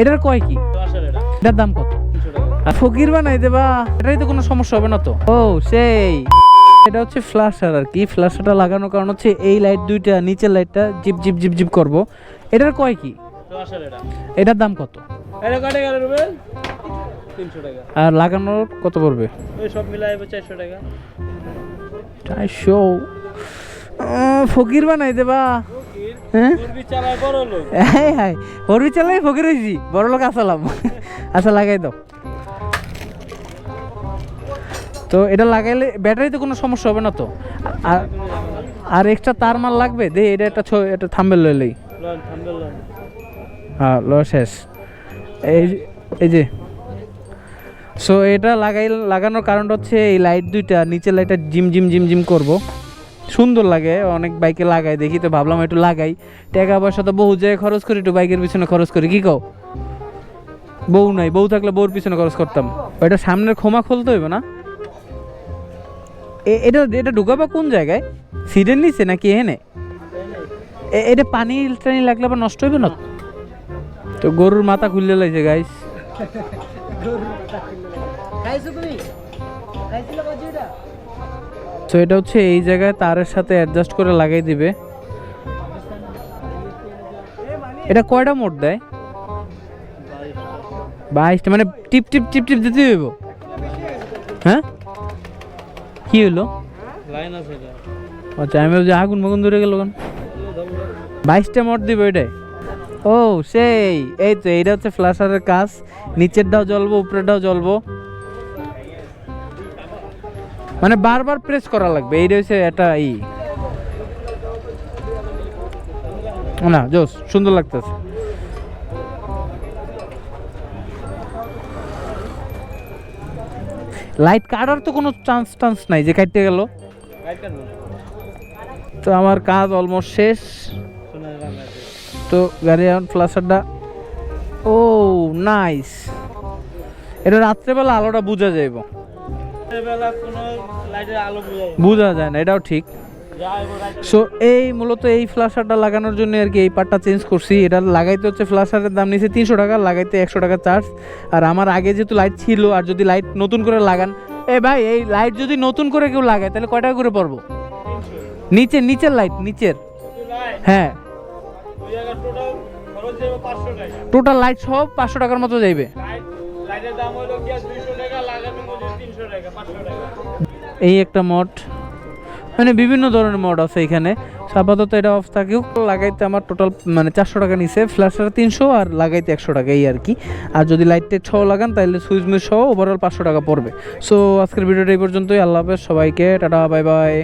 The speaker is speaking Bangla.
এটার কয় কি? এটার দাম কত? ফকির বানাই দেবা এটাই তো কোনো সমস্যা হবে না তো? ও সেই। এটা হচ্ছে ফ্ল্যাশার আর কি। ফ্ল্যাশারটা লাগানোর কারণ হচ্ছে এই লাইট দুইটা নিচের লাইটটা জিপ জিপ জিপ জিপ করব। এটার কয় কি? এটার দাম কত? আর লাগানোর কত পড়বে? ওই সব মিলাই চারশো টাকা। চারশো। ফকির বানাই দেবা হ্যাঁ? হ্যাঁ হরবি চালাই ফকির হয়েছি বড় লোক আসালাম আচ্ছা লাগাই দাও। তো এটা লাগাইলে ব্যাটারিতে কোনো সমস্যা হবে না তো? আর আর এক্সট্রা তার মাল লাগবে? দে এটা একটা ছ- এটা থাম্বেল লইলেই হ্যাঁ ল শেষ। এই এই যে। সো এটা লাগাই লাগানোর কারণটা হচ্ছে এই লাইট দুইটা নিচের লাইটটা জিম জিম জিম জিম করব। সুন্দর লাগে, অনেক বাইকে লাগাই, দেখি তো ভাবলাম একটু লাগাই। টাকা পয়সা তো বহু জায়গায় খরচ করি, একটু বাইকের পিছনে খরচ করি, কি কও? বউ নাই, বউ থাকলে বউর পিছনে খরচ করতাম। ওইটা সামনের ক্ষমা খুলতে হইবে না। এটা এটা ঢুকাবা কোন জায়গায়? সিটের নিচে নাকি এনে এটা পানি টানি লাগলে আবার নষ্ট হইবে না? তো গরুর মাথা খুললে লাগছে গাইস তো এটা হচ্ছে এই জায়গায় তারের সাথে অ্যাডজাস্ট করে লাগাই দিবে। এটা কয়টা মোট দেয়? বাইশটা মানে টিপ টিপ টিপ টিপ দিতে হইব। হ্যাঁ? কি হলো লাইন আছে আচ্ছা আমি ভাবছি আগুন মাগুন ধরে গেল কেন? বাইশটা মোট দিবে এটাই ও সেই এই তো এইটা হচ্ছে ফ্ল্যাশারের কাজ। নিচেরটাও জ্বলবো উপরেরটাও জ্বলবো। মানে বারবার প্রেস করা লাগবে এইটা হচ্ছে একটা ই। না, জোস, সুন্দর লাগতেছে। লাইট কাটার তো কোনো চান্স টান্স নাই, যে কাটতে গেল। তো আমার কাজ অলমোস্ট শেষ। তো গাড়ি এখন ফ্লাশারটা ও নাইস এটা রাত্রেবেলা আলোটা বোঝা যাইব। বোঝা যায় না। এটাও ঠিক। সো এই মূলত এই ফ্লাশারটা লাগানোর জন্য আর কি এই পার্টটা চেঞ্জ করছি। এটা লাগাইতে হচ্ছে ফ্লাশারের দাম নিচ্ছে তিনশো টাকা লাগাইতে একশো টাকা চার্জ আর আমার আগে যেহেতু লাইট ছিল আর যদি লাইট নতুন করে লাগান এ ভাই এই লাইট যদি নতুন করে কেউ লাগায় তাহলে কয় টাকা করে পড়ব? নিচের নিচের লাইট নিচের। হ্যাঁ। টোটাল লাইট সব পাঁচশো টাকার মতো যাইবে। লাইটের দাম হলো এই একটা মঠ। মানে বিভিন্ন ধরনের মঠ আছে এখানে। আপাতত এটা অফ থাকেও লাগাইতে আমার টোটাল মানে চারশো টাকা নিছে। ফ্ল্যাশটা তিনশো আর লাগাইতে একশো টাকা, এই আর কি। আর যদি লাইটটা ছ লাগান তাহলে সুইচ মিস সহ ওভারঅল পাঁচশো টাকা পড়বে। সো আজকের ভিডিওটা এই পর্যন্তই। আল্লাহ হাফেজ। সবাইকে, টাটা বাই বাই